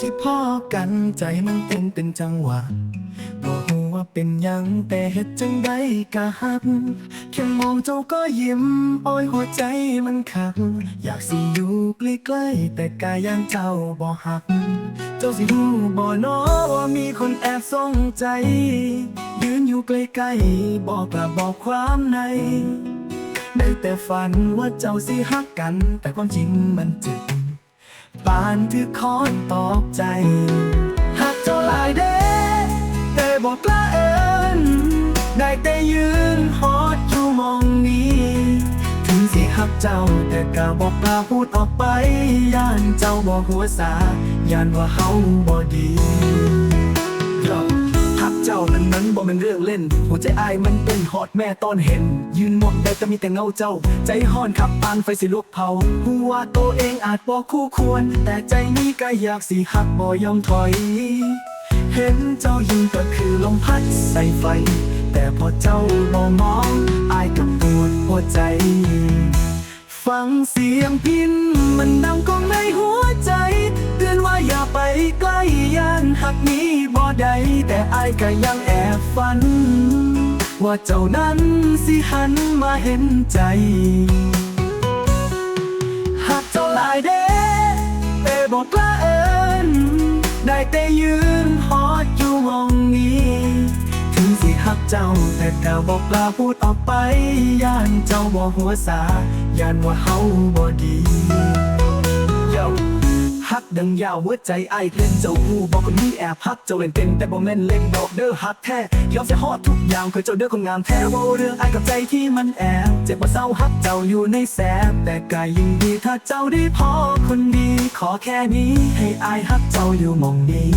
ที่พ่อกันใจมันเต้นเป็นจังหวะบ่ฮู้ว่าเป็นยังแต่เฮ็ดจังได้กะฮักแค่มองเจ้าก็ยิ้มโอ้ยหัวใจมันขัก อยากสิอยู่ใกล้ๆแต่กายยังเจ้าบ่หัก เจ้าสิรู้บ่น้อว่ามีคนแอบสงใจ ยืนอยู่ใกล้ๆบอกกล้าบอกความในได้แต่ฝันว่าเจ้าสิฮักกัน แต่ความจริงมันจึง ปานถือคอนตอกใจ หักเจ้าหลายเด้แต่บอกกล้าเอินได้แต่ยืนฮอดอยู่มองนี้ ถึงสิฮักเจ้าแต่กะบอกกล้าพูดออกไปย่านเจ้าบอกหัวสาย่านว่าเฮาบ่ดี นั้นเรื่องเล่น หัวใจอายมันเป็นฮอดแม่ต้นเห็น ยืนมองแต่จะมีแต่เงาเจ้า ใจห้อนขับปานไฟสิลุกเผาหัวาตัวเองอาจบ่คู่ควร แต่ใจนี้ก็อยากสิฮักบ่ยอมถอย เห็นเจ้ายิ้มก็คือลมพัดใส่ไฟ แต่พอเจ้ามองมองอายกับปวดหัวใจ ฟังเสียงพินมันดังก้องในหัวใจ เตือนว่าอย่าไปใกล้ย่า นหักนี้บ่ได้แต่อายก็ยังแอบฝัน ว่าเจ้านั้นสิหันมาเห็นใจหากเจ้าหลายเด้แต่บอกกล้าเอินได้แต่ยืนฮอดอยู่หมองนี้ ถึงสิหักเจ้าแต่กล้าบอกกล้าพูดออกไปย่านเจ้าบ่หัวสาย่านว่าเฮาบ่ดี ดังยาวหัวใจไอเล่นเจ้าหูบอกคนนี้แอบฮักเจ้าเล่นเป็นแต่บ่แม่นเล่นดอกเด้อฮักแท้ยอมเสียฮอดทุกอย่างเคยเจ้าเด้อคนงามแท้ว่เรื่องไอกับใจที่มันแอบเจ็บบ่เศร้าฮักเจ้าอยู่ในแสบแต่กายยิ่งดีถ้าเจ้าได้พอคนดีขอแค่นี้ให้ไอฮักเจ้าอยู่มองนี้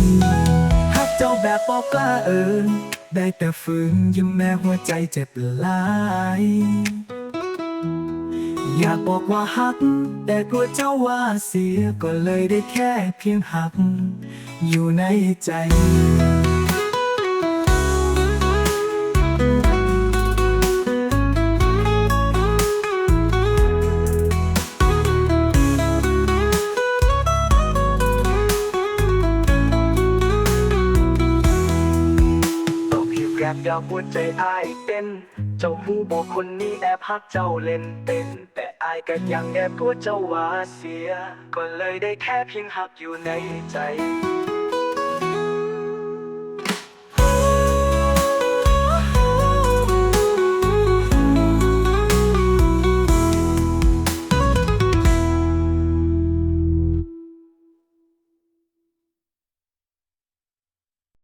ฮักเจ้าแบบบอกกล้าเอินได้แต่ฝืนยิ้มแม้หัวใจเจ็บหลาย อยากบอกว่าฮัก แต่กลัวเจ้าว่าเสียก็เลยได้แค่เพียงหัก อยู่ในใจตกอยู่แกรบยาวหัวใจอายเต้นเจ้าหูบอกคนนี้แอบฮักเจ้าเล่นเป็น อายก็ยังแอบพูดเจ้าว่าเสีย ก็เลยได้แค่เพียงหักอยู่ในใจ